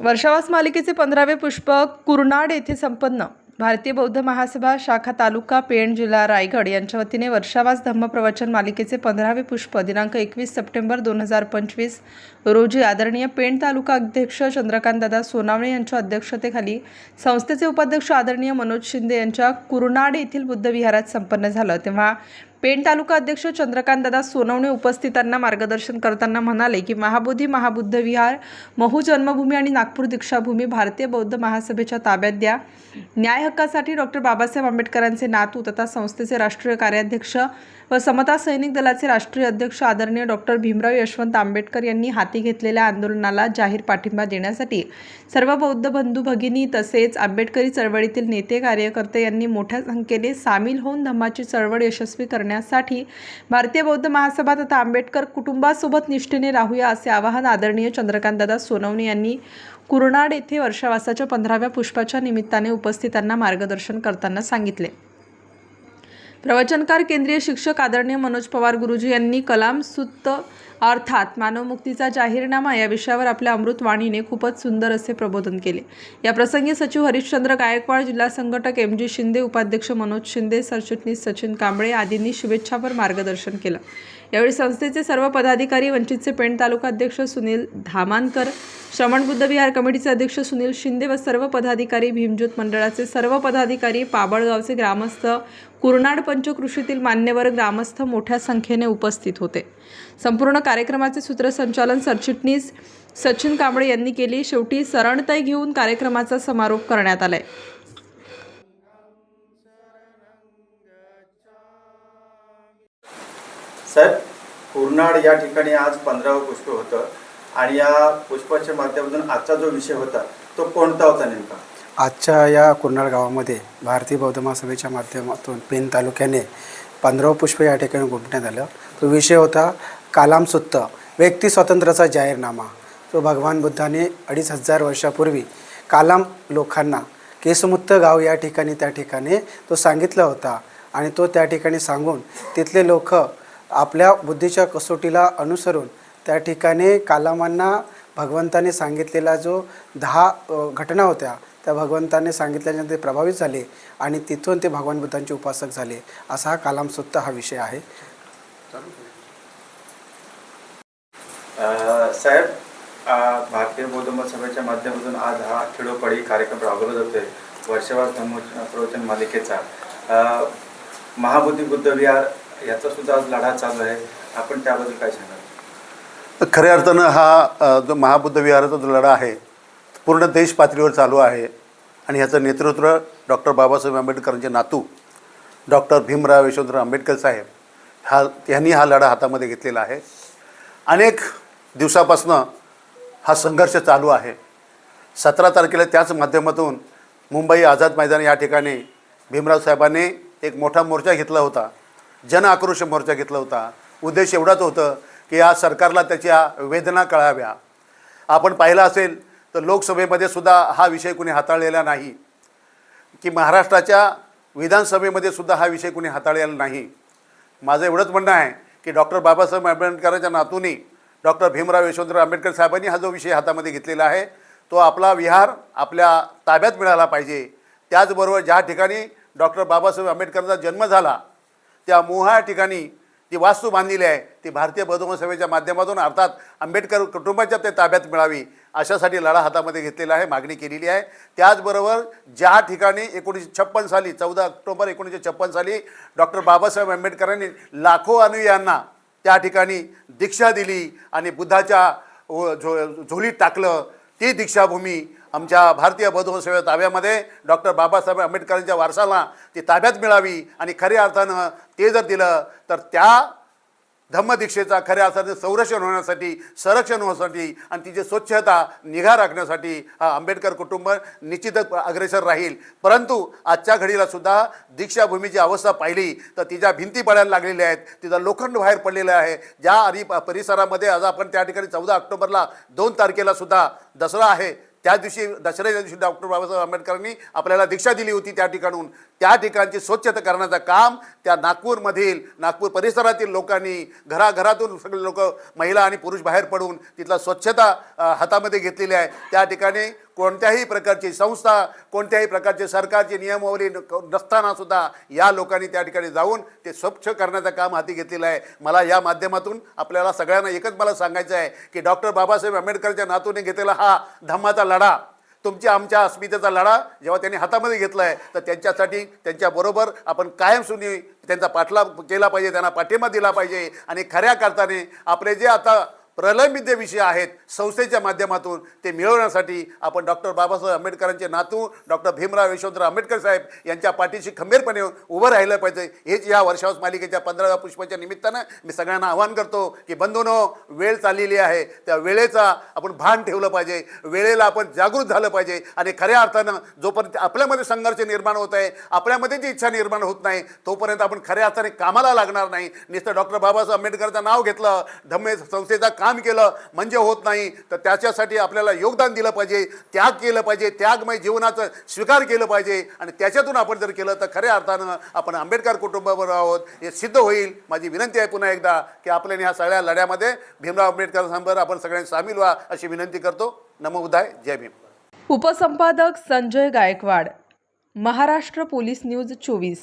वर्षावास मालिकेचे पंधरावे पुष्प कुर्नाड येथे संपन्न. भारतीय बौद्ध महासभा शाखा तालुका पेण जिल्हा रायगड यांच्या वतीने वर्षावास धम्म प्रवचन मालिकेचे पंधरावे पुष्प दिनांक एकवीस सप्टेंबर दोन हजार पंचवीस रोजी आदरणीय पेण तालुका अध्यक्ष चंद्रकांतदादा सोनावणे यांच्या अध्यक्षतेखाली संस्थेचे उपाध्यक्ष आदरणीय मनोज शिंदे यांच्या कुर्नाड येथील बुद्ध विहारात संपन्न झालं. तेव्हा पेण तालुका अध्यक्ष चंद्रकांतदादा सोनवणे उपस्थितांना मार्गदर्शन करताना म्हणाले की महाबोधी महाबुद्ध विहार महू जन्मभूमी आणि नागपूर दीक्षाभूमी भारतीय बौद्ध महासभेच्या ताब्यात द्या. न्याय हक्कासाठी डॉक्टर बाबासाहेब आंबेडकरांचे नातू तथा संस्थेचे राष्ट्रीय कार्याध्यक्ष व समता सैनिक दलाचे राष्ट्रीय अध्यक्ष आदरणीय डॉक्टर भीमराव यशवंत आंबेडकर यांनी हाती घेतलेल्या आंदोलनाला जाहीर पाठिंबा देण्यासाठी सर्व बौद्ध बंधू भगिनी तसेच आंबेडकरी चळवळीतील नेते कार्यकर्ते यांनी मोठ्या संख्येने सामील होऊन धम्माची चळवळ यशस्वी करण्यासाठी भारतीय बौद्ध महासभा तथा आंबेडकर कुटुंबासोबत निष्ठेने राहूया असे आवाहन आदरणीय चंद्रकांतदादा सोनवणे यांनी कुर्नाड येथे वर्षावासाच्या पंधराव्या पुष्पाच्या निमित्ताने उपस्थितांना मार्गदर्शन करताना सांगितले. प्रवचनकार केंद्रीय शिक्षक आदरणीय मनोज पवार गुरुजी यांनी कलाम सुत्त अर्थात मानवमुक्तीचा जाहीरनामा या विषयावर आपल्या अमृतवाणीने खूपच सुंदर असे प्रबोधन केले. या प्रसंगी सचिव हरिश्चंद्र गायकवाड जिल्हा संघटक एम जी शिंदे उपाध्यक्ष मनोज शिंदे सरचिटणीस सचिन कांबळे आदींनी शुभेच्छापर मार्गदर्शन केलं. यावेळी संस्थेचे सर्व पदाधिकारी वंचितचे पेण तालुका अध्यक्ष सुनील धामानकर श्रवण बुद्ध विहार कमिटीचे अध्यक्ष सुनील शिंदे व सर्व पदाधिकारी भीमज्योत मंडळाचे सर्व पदाधिकारी पाबळगावचे ग्रामस्थ कुरनाड पंचकृषीतील मान्यवर ग्रामस्थ मोठ्या संख्येने उपस्थित होते. संपूर्ण कार्यक्रमाचे सूत्रसंचालन सरचिटणीस सचिन कांबळे यांनी केली. शेवटी सरणताई घेऊन कार्यक्रमाचा समारोप करण्यात आलाय. साहेब कुर्नाड या ठिकाणी आज पंधरावं पुष्प होतं आणि या पुष्पाच्या माध्यमातून आजचा जो विषय होता तो कोणता होता नेमका? आजच्या या कुर्नाड गावामध्ये भारतीय बौद्ध महासभेच्या माध्यमातून पेन तालुक्याने पंधरावं पुष्प या ठिकाणी गुंपण्यात आलं. तो विषय होता कालामसुत्त व्यक्ती स्वातंत्र्याचा जाहीरनामा. तो भगवान बुद्धाने अडीच हजार वर्षापूर्वी कालाम लोकांना केसमुक्त गाव या ठिकाणी त्या ठिकाणी तो सांगितला होता आणि तो त्या ठिकाणी सांगून तिथले लोक आपल्या बुद्धीच्या कसोटीला अनुसरून त्या ठिकाणी कालामांना भगवंताने सांगितलेला जो दहा घटना होत्या त्या भगवंताने सांगितल्याने ते प्रभावित झाले आणि तिथून ते भगवान बुद्धांचे उपासक झाले. असा हा कालामसुत्त हा विषय आहे. साहेब भारतीय बौद्ध सभेच्या माध्यमातून आज हा खेडोपाडी कार्यक्रम राबवला जातोय. वर्षवास प्रवचन मालिकेचा. महाबुद्धी बुद्ध विहार याचा सुद्धा आज लढा चालू आहे. आपण त्याबद्दल काय सांगाल? खऱ्या अर्थानं हा जो महाबुद्ध विहाराचा जो लढा आहे पूर्ण देश पातळीवर चालू आहे. आणि ह्याचं नेतृत्व डॉक्टर बाबासाहेब आंबेडकरांचे नातू डॉक्टर भीमराव यशवंतराव आंबेडकर साहेब हा यांनी हा लढा हातामध्ये घेतलेला आहे. अनेक दिवसापासनं हा संघर्ष चालू आहे. सतरा तारखेला त्याच माध्यमातून मुंबई आझाद मैदान या ठिकाणी भीमराव साहेबांनी एक मोठा मोर्चा घेतला होता. जन आक्रोश मोर्चा घेतला होता. उद्देश एवढाच होतं की या सरकारला त्याच्या वेदना कळाव्या. आपण पाहिलं असेल तर लोकसभेमध्ये सुद्धा हा विषय कुणी हाताळलेला नाही. की महाराष्ट्राच्या विधानसभेमध्ये सुद्धा हा विषय कुणी हाताळलेला नाही. माझं एवढंच म्हणणं आहे की डॉक्टर बाबासाहेब आंबेडकरांच्या नातूनी डॉक्टर भीमराव यशवंतराव आंबेडकर साहेबांनी हा जो विषय हातामध्ये घेतलेला आहे तो आपला विहार आपल्या ताब्यात मिळाला पाहिजे. त्याचबरोबर ज्या ठिकाणी डॉक्टर बाबासाहेब आंबेडकरांचा जन्म झाला त्या मोहा ठिकाणी जी वास्तू बांधलेली आहे ती भारतीय बौद्ध सभेच्या माध्यमातून अर्थात आंबेडकर कुटुंबाच्या ते ताब्यात मिळावी अशासाठी लढा हातामध्ये घेतलेला आहे मागणी केलेली आहे. त्याचबरोबर ज्या ठिकाणी एकोणीसशे छप्पन साली चौदा ऑक्टोबर एकोणीसशे छप्पन साली डॉक्टर बाबासाहेब आंबेडकरांनी लाखो अनुयांना त्या ठिकाणी दीक्षा दिली आणि बुद्धाच्या झो झोलीत टाकलं ती दीक्षाभूमी आमच्या भारतीय बौद्ध सेवा ताब्यामध्ये डॉक्टर बाबासाहेब आंबेडकरांच्या वारसाला ती ताब्यात मिळावी आणि खऱ्या अर्थानं ते जर दिलं तर त्या धम्मदीक्षेचा खऱ्या अर्थाने संरक्षण होण्यासाठी संरक्षण होण्यासाठी आणि तिची स्वच्छता निगा राखण्यासाठी हा आंबेडकर कुटुंब निश्चितच अग्रेसर राहील. परंतु आजच्या घडीला सुद्धा दीक्षाभूमीची अवस्था पाहिली तर तिच्या भिंती पडायला लागलेल्या आहेत तिचा लोखंड बाहेर पडलेलं आहे. ज्या आणि परिसरामध्ये आज आपण त्या ठिकाणी चौदा ऑक्टोबरला दोन तारखेला सुद्धा दसरा आहे त्या दिवशी दसऱ्याच्या दिवशी डॉक्टर बाबासाहेब आंबेडकरांनी आपल्याला दीक्षा दिली होती त्या ठिकाणून. त्या ठिकाणची स्वच्छता करण्याचं काम त्या नागपूरमधील नागपूर परिसरातील लोकांनी घराघरातून सगळे लोक महिला आणि पुरुष बाहेर पडून तिथला स्वच्छता हातामध्ये घेतलेली आहे. त्या ठिकाणी कोणत्याही प्रकारची संस्था कोणत्याही प्रकारचे सरकारची नियमावली नसताना सुद्धा या लोकांनी त्या ठिकाणी जाऊन ते स्वच्छ करण्याचं काम हाती घेतलेलं आहे. मला या माध्यमातून आपल्याला सगळ्यांना एकच मला सांगायचं आहे की डॉक्टर बाबासाहेब आंबेडकरच्या नातूने घेतलेला हा धम्माचा लढा तुमच्या आमच्या अस्मितेचा लढा जेव्हा त्यांनी हातामध्ये घेतला आहे तर त्यांच्यासाठी त्यांच्याबरोबर आपण कायमस्वरूपी त्यांचा पाठलाग केला पाहिजे त्यांना पाठिंबा दिला पाहिजे. आणि खऱ्या अर्थाने आपले जे आता प्रलंबित जे विषय आहेत संस्थेच्या माध्यमातून ते मिळवण्यासाठी आपण डॉक्टर बाबासाहेब आंबेडकरांचे नातू डॉक्टर भीमराव यशवंतराव आंबेडकर साहेब यांच्या पाठीशी खंबीरपणे उभं राहिलं पाहिजे. हेच या वर्षावस मालिकेच्या पंधराव्या पुष्पाच्या निमित्तानं मी सगळ्यांना आवाहन करतो की बंधूनो वेळ चाललेली आहे. त्या वेळेचा आपण भान ठेवलं पाहिजे. वेळेला आपण जागृत झालं पाहिजे. आणि खऱ्या अर्थानं जोपर्यंत आपल्यामध्ये संघर्ष निर्माण होत आहे आपल्यामध्ये जी इच्छा निर्माण होत नाही तोपर्यंत आपण खऱ्या अर्थाने कामाला लागणार नाही. नुसतं डॉक्टर बाबासाहेब आंबेडकरचं नाव घेतलं धम्मे संस्थेचा काम केलं म्हणजे होत नाही तर त्याच्यासाठी आपल्याला योगदान दिलं पाहिजे त्याग केलं पाहिजे त्यागमय जीवनाचं स्वीकार केलं पाहिजे. आणि त्याच्यातून आपण जर केलं तर खऱ्या अर्थानं आपण आंबेडकर कुटुंबावर आहोत हे सिद्ध होईल. माझी विनंती आहे पुन्हा एकदा की आपल्याने ह्या सगळ्या लढ्यामध्ये भीमराव आंबेडकरांसमोर आपण सगळ्यांनी सामील व्हा अशी विनंती करतो. नमोदाय जय भीम. उपसंपादक संजय गायकवाड महाराष्ट्र पोलीस न्यूज चोवीस.